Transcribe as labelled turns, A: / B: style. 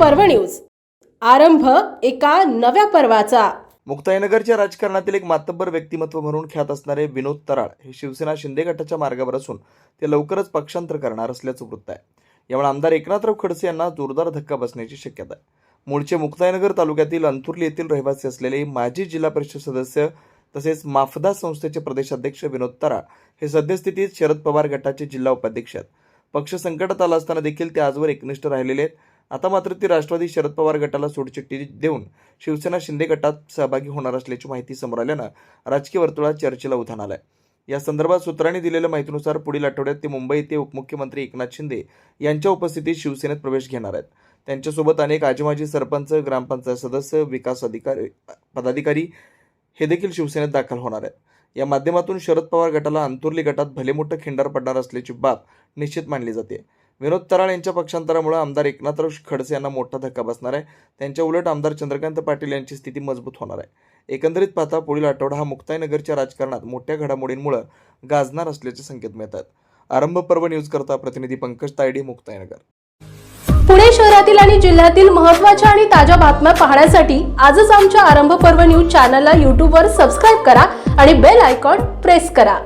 A: पर्व न्यूज. आरंभ एका नव्या पर्वाचा.
B: मुक्ताईनगरच्या राजकारणातील एक मातब्बर व्यक्तिमत्व म्हणून ख्यात असणारे विनोद तराळ हे शिवसेना शिंदे गटाच्या मार्गावर असून ते लवकरच पक्षांतर करणार असल्याचं वृत्त आहे. यामुळे आमदार एकनाथराव खडसे यांना जोरदार धक्का बसण्याची शक्यता आहे. मूळचे मुक्ताईनगर तालुक्यातील अंथुर्ली येथील रहिवासी असलेले माजी जिल्हा परिषद सदस्य तसेच माफदा संस्थेचे प्रदेशाध्यक्ष विनोद तराळ हे सद्यस्थितीत शरद पवार गटाचे जिल्हा उपाध्यक्ष आहेत. पक्ष संकटात आला असताना देखील ते आजवर एकनिष्ठ राहिलेले आहेत. आता मात्र ते राष्ट्रवादी शरद पवार गटाला सोडचिठ्ठी देऊन शिवसेना शिंदे गटात सहभागी होणार असल्याची माहिती समोर आल्यानं राजकीय वर्तुळात चर्चेला उधाण आलंय. या संदर्भात सूत्रांनी दिलेल्या माहितीनुसार पुढील आठवड्यात ते मुंबई येथे उपमुख्यमंत्री एकनाथ शिंदे यांच्या उपस्थितीत शिवसेनेत प्रवेश घेणार आहेत. त्यांच्यासोबत अनेक आजीमाजी सरपंच ग्रामपंचायत सदस्य विकास अधिकारी पदाधिकारी हे देखील शिवसेनेत दाखल होणार आहेत. या माध्यमातून शरद पवार गटाला अंतुर्ली गटात भले मोठं खिंडार पडणार असल्याची बाब निश्चित मानली जाते. विनोद तराळ यांच्या पक्षांतरामुळे आमदार एकनाथराव खडसे यांना मोठा धक्का बसणार आहे. त्यांच्या उलट आमदार चंद्रकांत पाटील यांची स्थिती मजबूत होणार आहे. एकंदरीत पाहता पुढील आठवडा हा मुक्ताईनगरच्या राजकारणात मोठ्या घडामोडींमुळे गाजणार असल्याचे संकेत मिळतात. आरंभ पर्व न्यूज करता प्रतिनिधी पंकज तायडी मुक्ताईनगर
A: पुणे शहरातील आणि जिल्ह्यातील महत्त्वाच्या आणि ताज्या बातम्या पाहण्यासाठी आजच आमच्या आरंभ पर्व न्यूज चॅनलला यूट्यूबवर सबस्क्राईब करा आणि बेल आयकॉन प्रेस करा.